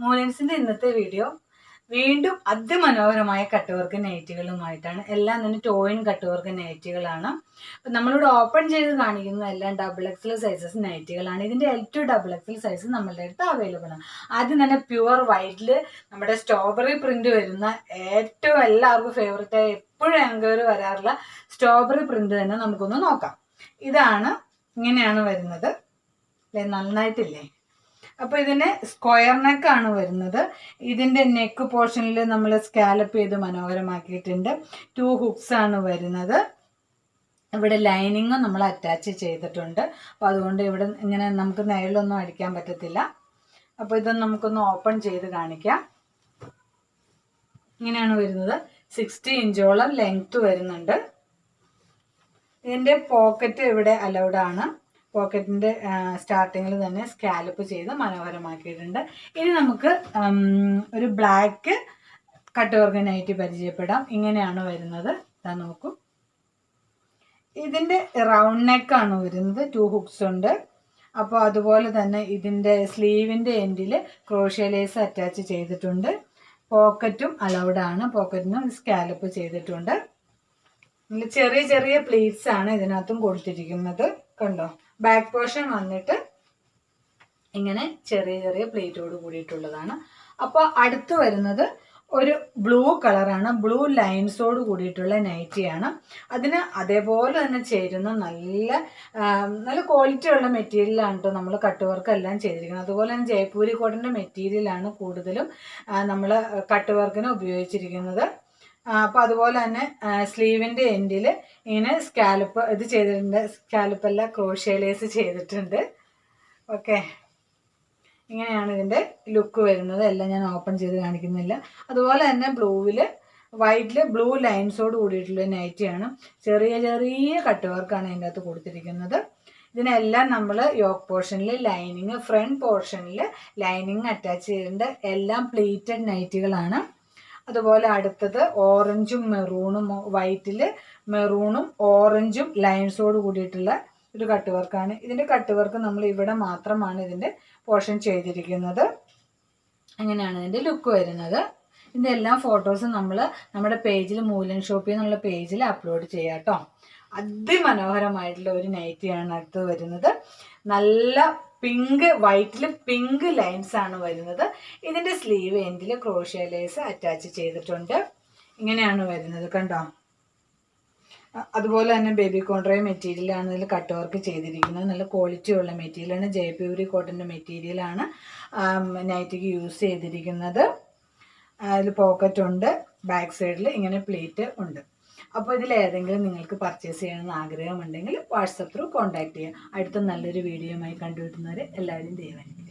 മൂലൻസിന്റെ ഇന്നത്തെ വീഡിയോ വീണ്ടും അതിമനോഹരമായ കട്ട് വർക്ക് നൈറ്റുകളുമായിട്ടാണ് എല്ലാം തന്നെ ടോയിൻ കട്ട് വർക്ക് നൈറ്റുകളാണ് അപ്പം നമ്മളിവിടെ ഓപ്പൺ ചെയ്ത് കാണിക്കുന്ന എല്ലാം ഡബിൾ എക്സൽ സൈസസ് നൈറ്റുകളാണ് ഇതിന്റെ ഏറ്റവും ഡബിൾ എക്സൽ സൈസ് നമ്മളുടെ അടുത്ത് അവൈലബിൾ ആണ്. ആദ്യം തന്നെ പ്യുവർ വൈറ്റിൽ നമ്മുടെ സ്ട്രോബെറി പ്രിന്റ് വരുന്ന ഏറ്റവും എല്ലാവർക്കും ഫേവററ്റ് ആയി എപ്പോഴും എൻക്വയറി വരാറുള്ള സ്ട്രോബെറി പ്രിന്റ് തന്നെ നമുക്കൊന്ന് നോക്കാം. ഇതാണ് ഇങ്ങനെയാണ് വരുന്നത്. അല്ലേ നന്നായിട്ടില്ലേ? അപ്പോൾ ഇതിന് സ്ക്വയർ നെക്കാണ് വരുന്നത്. ഇതിന്റെ നെക്ക് പോർഷനിൽ നമ്മൾ സ്കാലപ്പ് ചെയ്ത് മനോഹരമാക്കിയിട്ടുണ്ട്. ടു ഹുക്സ് ആണ് വരുന്നത്. ഇവിടെ ലൈനിങ്ങും നമ്മൾ അറ്റാച്ച് ചെയ്തിട്ടുണ്ട്. അപ്പോൾ അതുകൊണ്ട് ഇവിടെ ഇങ്ങനെ നമുക്ക് നെയിലൊന്നും അടിക്കാൻ പറ്റത്തില്ല. അപ്പോൾ ഇത് നമുക്കൊന്ന് ഓപ്പൺ ചെയ്ത് കാണിക്കാം. ഇങ്ങനെയാണ് വരുന്നത്. സിക്സ്റ്റി ഇഞ്ചോളം ലെങ്ത് വരുന്നുണ്ട്. ഇതിന്റെ പോക്കറ്റ് ഇവിടെ അലൗഡ് ആണ്. പോക്കറ്റിന്റെ സ്റ്റാർട്ടിങ്ങിൽ തന്നെ സ്കാലപ്പ് ചെയ്ത് മനോഹരമാക്കിയിട്ടുണ്ട്. ഇനി നമുക്ക് ഒരു ബ്ലാക്ക് കട്ട് നൈറ്റി പരിചയപ്പെടാം. ഇങ്ങനെയാണ് വരുന്നത്. ഇതാ നോക്കൂ. ഇതിന്റെ റൗണ്ട് നെക്കാണ് വരുന്നത്. ടു ഹുക്സ് ഉണ്ട്. അപ്പോൾ അതുപോലെ തന്നെ ഇതിന്റെ സ്ലീവിന്റെ എൻഡിൽ ക്രോഷ്യ ലേസ് അറ്റാച്ച് ചെയ്തിട്ടുണ്ട്. പോക്കറ്റും അലൗഡ് ആണ്. പോക്കറ്റിനും സ്കാലപ്പ് ചെയ്തിട്ടുണ്ട്. ചെറിയ ചെറിയ പ്ലീറ്റ്സ് ആണ് ഇതിനകത്തും കൊടുത്തിരിക്കുന്നത്. കണ്ടോ? ബാക്ക് പോർഷൻ വന്നിട്ട് ഇങ്ങനെ ചെറിയ ചെറിയ പ്ലേറ്റോട് കൂടിയിട്ടുള്ളതാണ്. അപ്പോൾ അടുത്ത് വരുന്നത് ഒരു ബ്ലൂ കളറാണ് ബ്ലൂ ലൈൻസോട് കൂടിയിട്ടുള്ള നൈറ്റിയാണ് അതിന് അതേപോലെ തന്നെ ചേരുന്ന നല്ല നല്ല ക്വാളിറ്റി ഉള്ള മെറ്റീരിയലാണ് കേട്ടോ നമ്മൾ കട്ട് വർക്ക് എല്ലാം ചെയ്തിരിക്കുന്നത്. അതുപോലെ തന്നെ ജയ്പൂരി കോട്ടന്റെ മെറ്റീരിയലാണ് കൂടുതലും നമ്മൾ കട്ട് വർക്കിന് ഉപയോഗിച്ചിരിക്കുന്നത്. അപ്പോൾ അതുപോലെ തന്നെ സ്ലീവിന്റെ എൻഡിൽ ഇങ്ങനെ സ്കാലപ്പ് ഇത് ചെയ്തിട്ടുണ്ട്. സ്കാലപ്പല്ല ക്രോഷ്യലേസ് ചെയ്തിട്ടുണ്ട്. ഓക്കെ. ഇങ്ങനെയാണ് ഇതിന്റെ ലുക്ക് വരുന്നത്. എല്ലാം ഞാൻ ഓപ്പൺ ചെയ്ത് കാണിക്കുന്നില്ല. അതുപോലെ തന്നെ ബ്ലൂവിൽ വൈറ്റിൽ ബ്ലൂ ലൈൻസോട് കൂടിയിട്ടുള്ള നൈറ്റിയാണ്. ചെറിയ ചെറിയ കട്ട് വർക്കാണ് ഇതിന്റെ അകത്ത് കൊടുത്തിരിക്കുന്നത്. ഇതിനെല്ലാം നമ്മൾ യോക്ക് പോർഷനിൽ ലൈനിങ് ഫ്രണ്ട് പോർഷനിൽ ലൈനിങ് അറ്റാച്ച് ചെയ്തിട്ടുണ്ട്. എല്ലാം പ്ലീറ്റഡ് നൈറ്റുകളാണ്. അതുപോലെ അടുത്തത് ഓറഞ്ചും മെറൂണും വൈറ്റിൽ മെറൂണും ഓറഞ്ചും ലൈൻസോട് കൂടിയിട്ടുള്ള ഒരു കട്ട് വർക്കാണ് ഇതിന്റെ കട്ട് വർക്ക് നമ്മൾ ഇവിടെ മാത്രമാണ് ഇതിന്റെ പോർഷൻ ചെയ്തിരിക്കുന്നത്. അങ്ങനെയാണ് ഇതിന്റെ ലുക്ക് വരുന്നത്. ഇതിന്റെ എല്ലാ ഫോട്ടോസും നമ്മൾ നമ്മുടെ പേജിൽ മൂലൻ ഷോപ്പിൽ നിന്നുള്ള പേജിൽ അപ്ലോഡ് ചെയ്യാം കേട്ടോ. അതിമനോഹരമായിട്ടുള്ള ഒരു നൈറ്റിയാണ് അടുത്ത് വരുന്നത്. നല്ല പിങ്ക് വൈറ്റിൽ പിങ്ക് ലൈൻസ് ആണ് വരുന്നത്. ഇതിന്റെ സ്ലീവ് എൻഡിൽ ക്രോഷ്യ ലേസ് അറ്റാച്ച് ചെയ്തിട്ടുണ്ട്. ഇങ്ങനെയാണ് വരുന്നത് കണ്ടോ? അതുപോലെ തന്നെ ബേബി കോൺട്രേ മെറ്റീരിയലാണ് ഇതിൽ കട്ട് വർക്ക് ചെയ്തിരിക്കുന്നത്. നല്ല ക്വാളിറ്റി ഉള്ള മെറ്റീരിയലാണ് ജയ്പൂരി കോട്ടന്റെ മെറ്റീരിയലാണ് നൈറ്റിക്ക് യൂസ് ചെയ്തിരിക്കുന്നത്. അതിൽ പോക്കറ്റ് ഉണ്ട്. ബാക്ക് സൈഡിൽ ഇങ്ങനെ പ്ലേറ്റ് ഉണ്ട്. അപ്പോൾ ഇതിലേതെങ്കിലും നിങ്ങൾക്ക് പർച്ചേസ് ചെയ്യണമെന്ന് ആഗ്രഹമുണ്ടെങ്കിൽ വാട്സപ്പ് ത്രൂ കോൺടാക്ട് ചെയ്യാം. അടുത്ത നല്ലൊരു വീഡിയോയുമായി കണ്ടുകിട്ടുന്നവരെ എല്ലാവരും ദയവായിരിക്കും